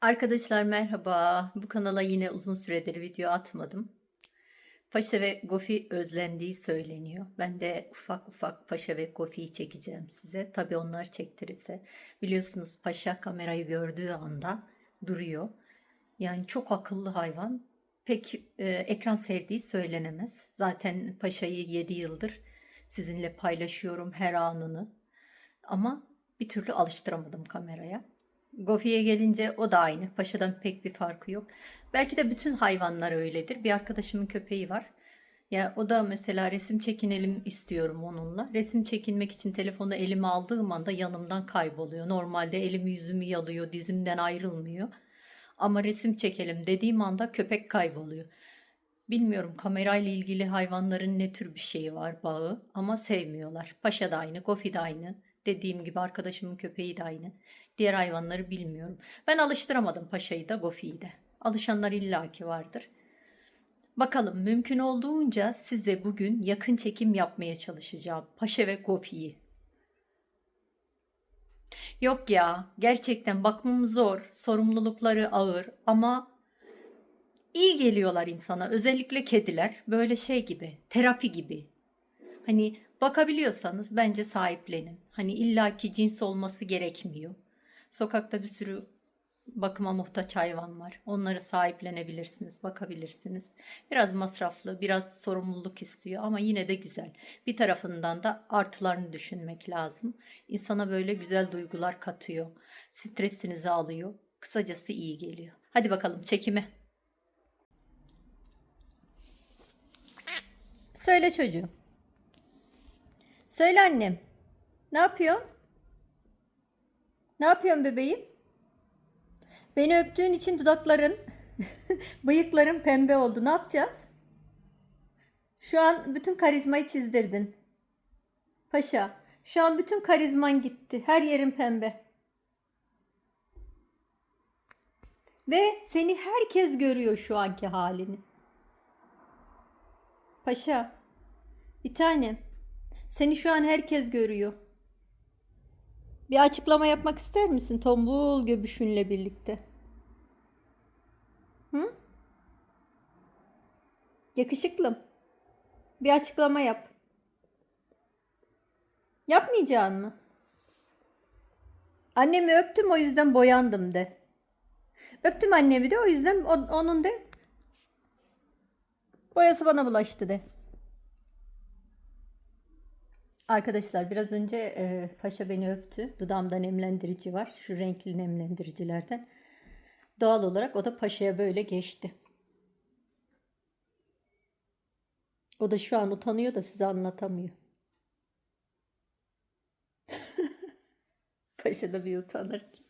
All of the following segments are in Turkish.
Arkadaşlar merhaba. Bu kanala yine uzun süredir video atmadım. Paşa ve Gofi özlendiği söyleniyor. Ben de ufak ufak Paşa ve Gofi'yi çekeceğim size. Tabii onlar çektirirse. Biliyorsunuz Paşa kamerayı gördüğü anda duruyor. Yani çok akıllı hayvan. Pek e, ekran sevdiği söylenemez. Zaten Paşa'yı 7 yıldır sizinle paylaşıyorum her anını. Ama bir türlü alıştıramadım kameraya. Gofi'ye gelince o da aynı. Paşa'dan pek bir farkı yok. Belki de bütün hayvanlar öyledir. Bir arkadaşımın köpeği var. Ya o da mesela resim çekinelim istiyorum onunla. Resim çekinmek için telefonu elime aldığım anda yanımdan kayboluyor. Normalde elimi yüzümü yalıyor, dizimden ayrılmıyor. Ama resim çekelim dediğim anda köpek kayboluyor. Bilmiyorum kamerayla ilgili hayvanların ne tür bir şeyi var bağı ama sevmiyorlar. Paşa da aynı, Gofi de aynı. Dediğim gibi arkadaşımın köpeği de aynı. Diğer hayvanları bilmiyorum. Ben alıştıramadım Paşa'yı da Gofi'yi de. Alışanlar illaki vardır. Bakalım mümkün olduğunca size bugün yakın çekim yapmaya çalışacağım. Paşa ve Gofi'yi. Yok ya, gerçekten bakmam zor, sorumlulukları ağır ama iyi geliyorlar insana. Özellikle kediler böyle şey gibi, terapi gibi. Hani bakabiliyorsanız bence sahiplenin. Hani illaki cins olması gerekmiyor. Sokakta bir sürü bakıma muhtaç hayvan var. Onları sahiplenebilirsiniz, bakabilirsiniz. Biraz masraflı, biraz sorumluluk istiyor ama yine de güzel. Bir tarafından da artılarını düşünmek lazım. İnsana böyle güzel duygular katıyor. Stresinizi alıyor. Kısacası iyi geliyor. Hadi bakalım çekime. Söyle çocuğum. Söyle annem. Ne yapıyorsun? Ne yapıyorsun bebeğim? Beni öptüğün için dudakların, bıyıkların pembe oldu. Ne yapacağız? Şu an bütün karizmayı çizdirdin. Paşa, şu an bütün karizman gitti. Her yerin pembe. Ve seni herkes görüyor şu anki halini. Paşa, bir tanem. Seni şu an herkes görüyor. Bir açıklama yapmak ister misin tombul göbüşünle birlikte? Hı? Yakışıklım. Bir açıklama yap. Yapmayacağın mı? Annemi öptüm o yüzden boyandım de. Öptüm annemi de o yüzden onun de boyası bana bulaştı de. Arkadaşlar biraz önce e, Paşa beni öptü. Dudağımda nemlendirici var. Şu renkli nemlendiricilerden. Doğal olarak o da Paşa'ya böyle geçti. O da şu an utanıyor da size anlatamıyor. Paşa da bir utanır ki.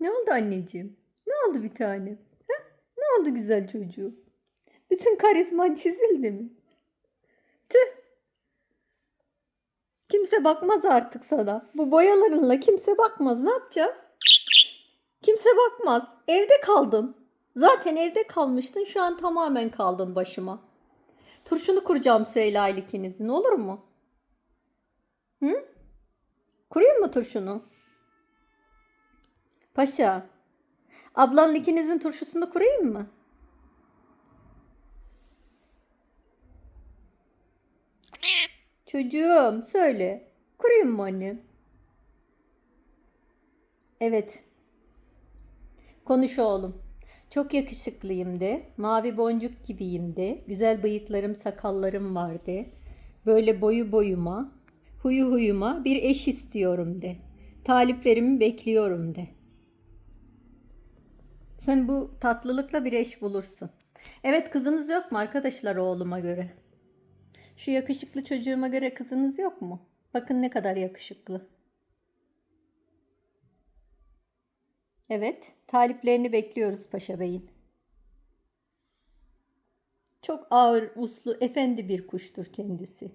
Ne oldu anneciğim? Ne oldu bir tanem? Ha? Ne oldu güzel çocuğum? Bütün karizman çizildi mi? Kimse bakmaz artık sana. Bu boyalarınla kimse bakmaz. Ne yapacağız? Kimse bakmaz. Evde kaldın. Zaten evde kalmıştın. Şu an tamamen kaldın başıma. Turşunu kuracağım Süheyla ile ikinizin. Olur mu? Hı? Kurayım mı turşunu? Paşa. Ablanın ikinizin turşusunu kurayım mı? Çocuğum söyle. Kurayım mı annem? Evet. Konuş oğlum. Çok yakışıklıyım de. Mavi boncuk gibiyim de. Güzel bıyıklarım, sakallarım var de. Böyle boyu boyuma, huyu huyuma bir eş istiyorum de. Taliplerimi bekliyorum de. Sen bu tatlılıkla bir eş bulursun. Evet kızınız yok mu arkadaşlar oğluma göre? Şu yakışıklı çocuğuma göre kızınız yok mu? Bakın ne kadar yakışıklı. Evet, taliplerini bekliyoruz Paşa Bey'in. Çok ağır, uslu, efendi bir kuştur kendisi.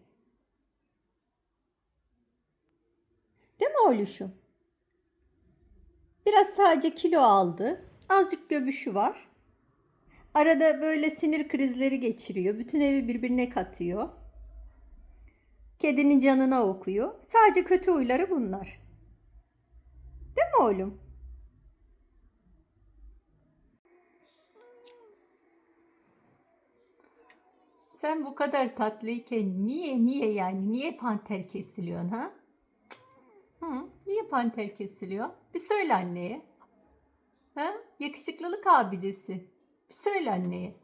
Değil mi oğluşum? Biraz sadece kilo aldı. Azıcık göbüşü var. Arada böyle sinir krizleri geçiriyor. Bütün evi birbirine katıyor. Kedinin canına okuyor. Sadece kötü huyları bunlar. oğlum? Sen bu kadar tatlıyken niye niye yani niye panter kesiliyorsun ha? Hı, niye panter kesiliyor? Bir söyle anneye. Ha? Yakışıklılık abidesi. Bir söyle anneye.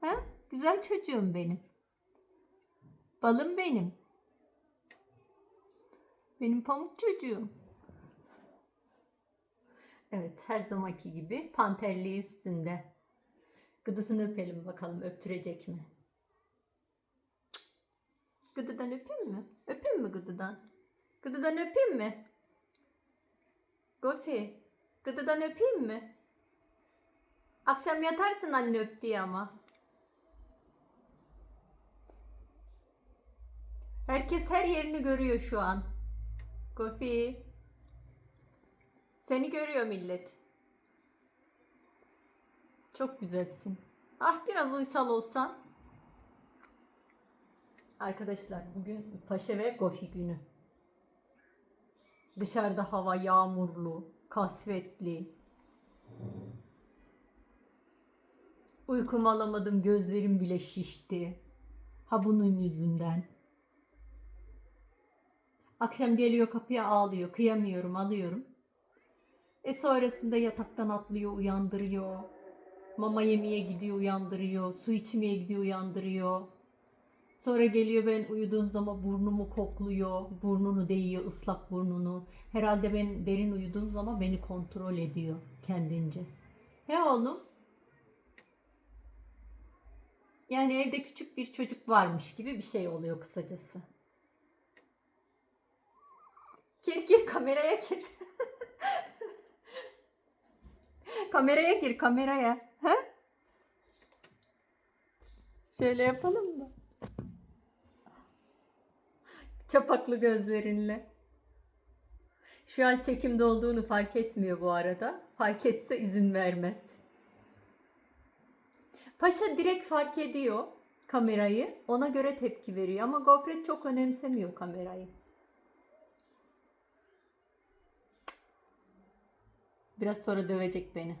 Ha? Güzel çocuğum benim. Balım benim. Benim pamuk çocuğum. Evet, her zamanki gibi panterliği üstünde. Gıdısını öpelim bakalım öptürecek mi? Gıdıdan öpeyim mi? Öpeyim mi gıdıdan? Gıdıdan öpeyim mi? Gofi, gıdıdan öpeyim mi? Akşam yatarsın anne öp diye ama. Herkes her yerini görüyor şu an. Gofi. Seni görüyor millet. Çok güzelsin. Ah biraz uysal olsan. Arkadaşlar bugün Paşa ve Gofi günü. Dışarıda hava yağmurlu, kasvetli. Uykumu alamadım, gözlerim bile şişti. Ha bunun yüzünden. Akşam geliyor kapıya ağlıyor. Kıyamıyorum, alıyorum. E sonrasında yataktan atlıyor, uyandırıyor. Mama yemeye gidiyor, uyandırıyor. Su içmeye gidiyor, uyandırıyor. Sonra geliyor ben uyuduğum zaman burnumu kokluyor. Burnunu değiyor, ıslak burnunu. Herhalde ben derin uyuduğum zaman beni kontrol ediyor kendince. He oğlum? Yani evde küçük bir çocuk varmış gibi bir şey oluyor kısacası. Gir gir kameraya gir. kameraya gir kameraya. Ha? Şöyle yapalım mı? Çapaklı gözlerinle. Şu an çekimde olduğunu fark etmiyor bu arada. Fark etse izin vermez. Paşa direkt fark ediyor kamerayı. Ona göre tepki veriyor ama Gofret çok önemsemiyor kamerayı. Biraz sonra dövecek beni.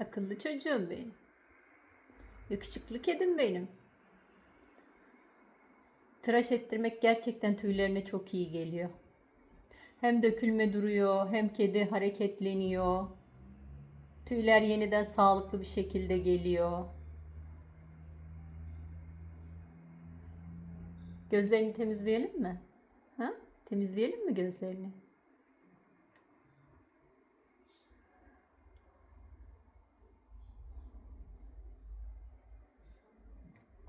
Akıllı çocuğum benim. Yakışıklı kedim benim. Tıraş ettirmek gerçekten tüylerine çok iyi geliyor. Hem dökülme duruyor, hem kedi hareketleniyor. Tüyler yeniden sağlıklı bir şekilde geliyor. Gözlerini temizleyelim mi? Ha? Temizleyelim mi gözlerini?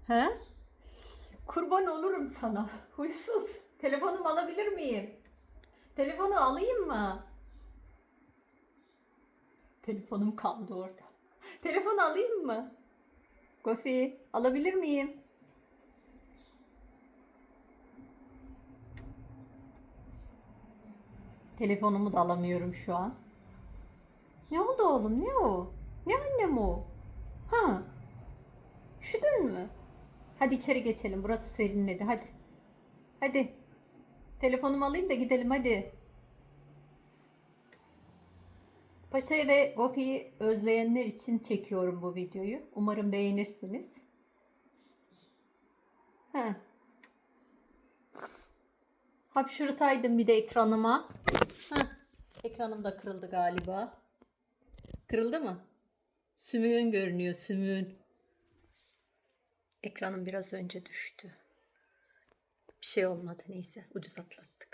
Ha? Kurban olurum sana. Huysuz. Telefonumu alabilir miyim? Telefonu alayım mı? Telefonum kaldı orada. Telefonu alayım mı? Gofi, alabilir miyim? Telefonumu da alamıyorum şu an. Ne oldu oğlum? Ne o? Ne annem o? Ha? Üşüdün mü? Hadi içeri geçelim. Burası serinledi. Hadi. Hadi. Telefonumu alayım da gidelim hadi. Paşa ve Gofi'yi özleyenler için çekiyorum bu videoyu. Umarım beğenirsiniz. Ha. Hapşursaydım bir de ekranıma. Ha. Ekranım da kırıldı galiba. Kırıldı mı? Sümüğün görünüyor, sümüğün. Ekranım biraz önce düştü. Bir şey olmadı neyse ucuz atlattık.